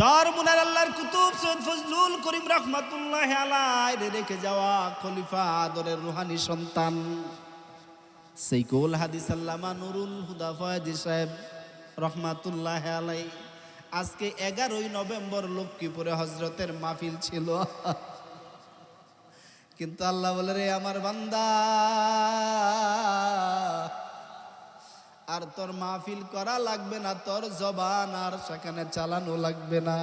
চার মুনার আল্লাহর কুতুব সৈয়দ ফজলুল করিম রহমাতুল্লাহ আলাই রেখে যাওয়া খলিফা আদরের রুহানি সন্তান। সেই গোল হাদিস আল্লামা নুরুল হুদা ফয়াজি সাহেব রহমাতুল্লাহ আলাই আজকে এগারোই নভেম্বর লক্ষ্মীপুরে হজরতের মাহফিল ছিল। কিন্তু আল্লাহ বলে, রে আমার বান্দা আর তোর মাহফিল করা লাগবে না, তোর জবান আর সেখানে চালানো লাগবে না।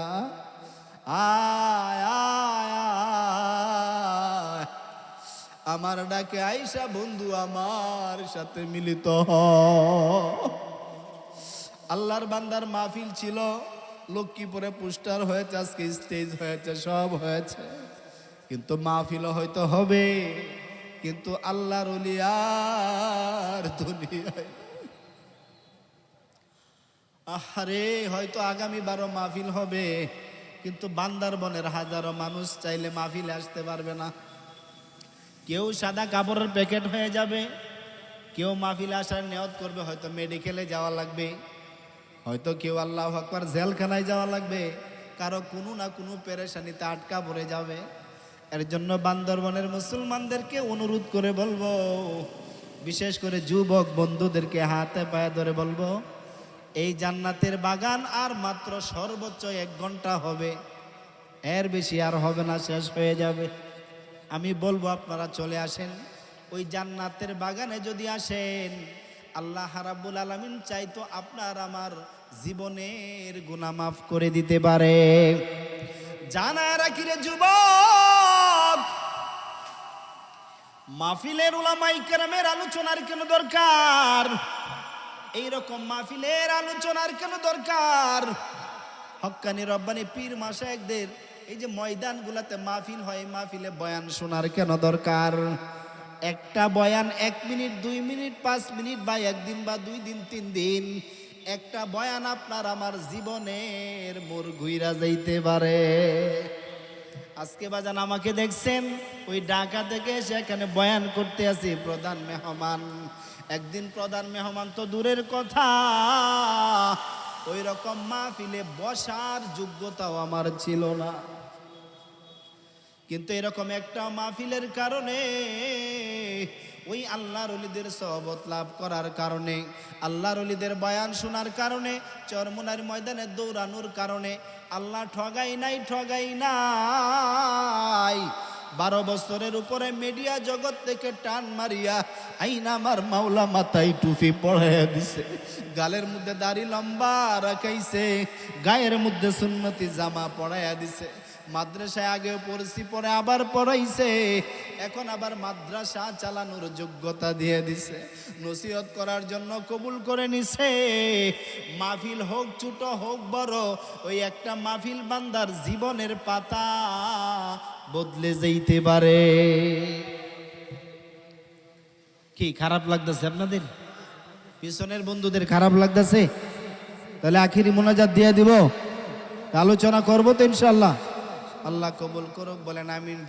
আমার ডাকে আইসা বন্ধু আমার সাথে মিলিত আল্লাহর বান্দার মাহফিল ছিল, লক্ষ্মীপুরে পোস্টার হয়েছে, আজকে স্টেজ হয়েছে, সব হয়েছে। কিন্তু মাহফিলও হয়তো হবে, কিন্তু আল্লাহর আর দুনিয়ায় আহারে, হয়তো আগামী বারো মাহফিল হবে, কিন্তু বান্দারবনের হাজারো মানুষ চাইলে মাহফিলে আসতে পারবে না। কেউ সাদা কাপড়ের প্যাকেট হয়ে যাবে, কেউ মাহফিলে আসার নিয়ত করবে, হয়তো মেডিকেলে যাওয়া লাগবে, হয়তো কেউ আল্লাহ আকবার জেলখানায় যাওয়া লাগবে, কারও কোনো না কোনো পেরেশানিতে আটকা পড়ে যাবে। এর জন্য বান্দরবনের মুসলমানদেরকে অনুরোধ করে বলব, বিশেষ করে যুবক বন্ধুদেরকে হাতে পায়ে ধরে বলব এই জান্নাতের বাগান আর মাত্র সর্বোচ্চ এক ঘণ্টা হবে। এর বেশি আর হবে না, শেষ হয়ে যাবে। আমি বলব আপনারা চলে আসেন। ওই জান্নাতের বাগানে যদি আসেন, আল্লাহ রাব্বুল আলামিন চাইতো আপনার আমার জীবনের গুনাহ মাফ করে দিতে পারে। জানা রাখি রে যুবক, মাহফিলের উলামাই কেরামের আলোচনার কেন দরকার? এইরকম মাহফিলের আলোচনার কেন দরকার? হক্কানি রব্বানি পীর মাসায়েকদের এই যে ময়দানগুলাতে মাহফিল হয় মাহফিলে বয়ান শোনার কেন দরকার? একটা বয়ান এক মিনিট, দুই মিনিট, পাঁচ মিনিট বা একদিন বা দুই দিন, তিন দিন। একটা বয়ান আপনার আমার জীবনের মোর ঘুইরা যাইতে পারে। আজকে বাজান আমাকে দেখছেন, ওই ঢাকা থেকে এসে এখানে বয়ান করতে আছি, প্রধান মেহমান। একদিন প্রধান মেহমান তো দূরের কথা ওই রকম মাহফিলে বসার যোগ্যতাও আমার ছিল না। কিন্তু এরকম একটা মাহফিলের কারণে ওই আল্লাহর অলিদের সহবত লাভ করার কারণে, আল্লাহর অলিদের বয়ান শোনার কারণে, চরমুনার ময়দানে দৌড়ানোর কারণে, আল্লাহ ঠগাই নাই ঠগাই নাই। বারো বছরের উপরে মিডিয়া জগৎ থেকে টান মারিয়া আইন আমার মাওলা মাথায় টুপি পড়াইয়া দিছে। গালের মধ্যে দাড়ি লম্বা রাখাইছে, গায়ের মধ্যে সুন্নতি জামা পড়াইয়া দিছে। মাদ্রাসায় আগেও পড়ছি, পরে আবার পড়াইছে। এখন আবার মাদ্রাসা চালানোর যোগ্যতা দিয়ে দিছে। নসিহত করার জন্য কবুল করে নিছে। মাহফিল হোক, ছোট হোক, বড়, ওই একটা মাহফিল বান্দার জীবনের পাতা বদলে যেতে পারে। কি, খারাপ লাগতেছে আপনাদের? পিছনের বন্ধুদের খারাপ লাগতেছে? তাহলে আখিরি মোনাজাত দিয়ে দিব। আলোচনা করব তো ইনশাল্লাহ আল্লাহ কবুল করুক, বলেন আমিন।